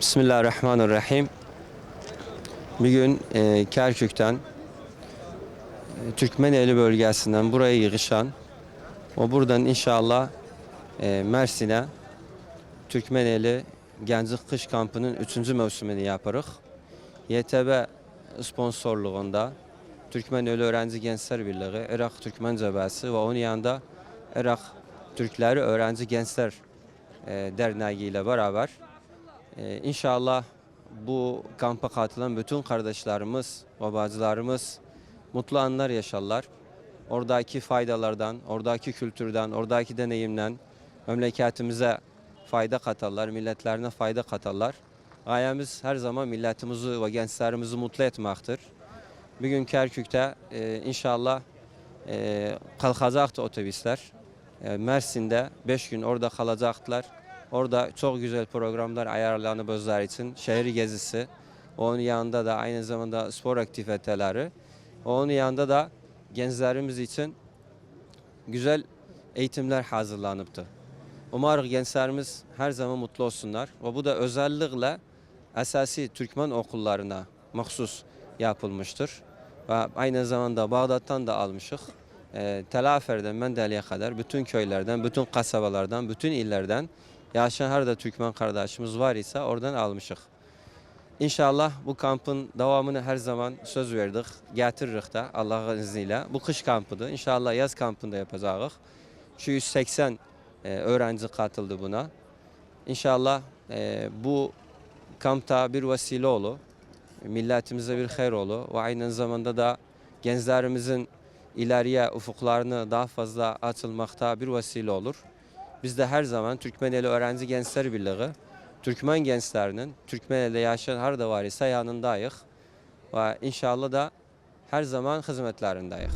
Bismillahirrahmanirrahim. Bugün e, Kerkük'ten e, Türkmeneli bölgesinden buraya yığışan o buradan inşallah e, Mersin'e Türkmeneli Gənclik Kış Kampı'nın 3. mevsimini yaparıq. YTB sponsorluğunda Türkmeneli Öğrenci Gençler Birliği, Irak Türkmen Cəbəsi ve onun yanında Irak Türkleri Öğrenci Gençler e, Derneği ile beraber ee, inşallah bu kampa katılan bütün kardeşlerimiz, babacılarımız mutlu anlar yaşarlar. Oradaki faydalardan, oradaki kültürden, oradaki deneyimden memleketimize fayda katarlar, milletlerine fayda katarlar. Gayemiz her zaman milletimizi ve gençlerimizi mutlu etmektir. Bugün Kerkük'te e, inşallah e, kalkacaktı otobüsler. E, Mersin'de 5 gün orada kalacaklar. Orada çok güzel programlar ayarlanıp özler için. Şehir gezisi. Onun yanında da aynı zamanda spor aktiviteleri. Onun yanında da gençlerimiz için güzel eğitimler hazırlanıptı. Umarım gençlerimiz her zaman mutlu olsunlar. Ve bu da özellikle esası Türkmen okullarına mahsus yapılmıştır. Ve aynı zamanda Bağdat'tan da almışık. E, Telafer'den Mendeli'ye kadar bütün köylerden, bütün kasabalardan, bütün illerden yaşayan her da Türkmen kardeşimiz var ise oradan almışık. İnşallah bu kampın devamını her zaman söz verdik. Getiririk de Allah'ın izniyle. Bu kış kampıdır. İnşallah yaz kampında yapacağız. Şu 180 e, öğrenci katıldı buna. İnşallah e, bu kampta bir vesile olur. Milletimize bir hayır olur. Ve aynı zamanda da gençlerimizin ileriye ufuklarını daha fazla açılmakta bir vesile olur. Biz de her zaman Türkmeneli Öğrenci Gençler Birliği, Türkmen gençlerinin Türkmeneli'de yaşayan her da var ise yanındayız. Ve inşallah da her zaman hizmetlerindeyiz.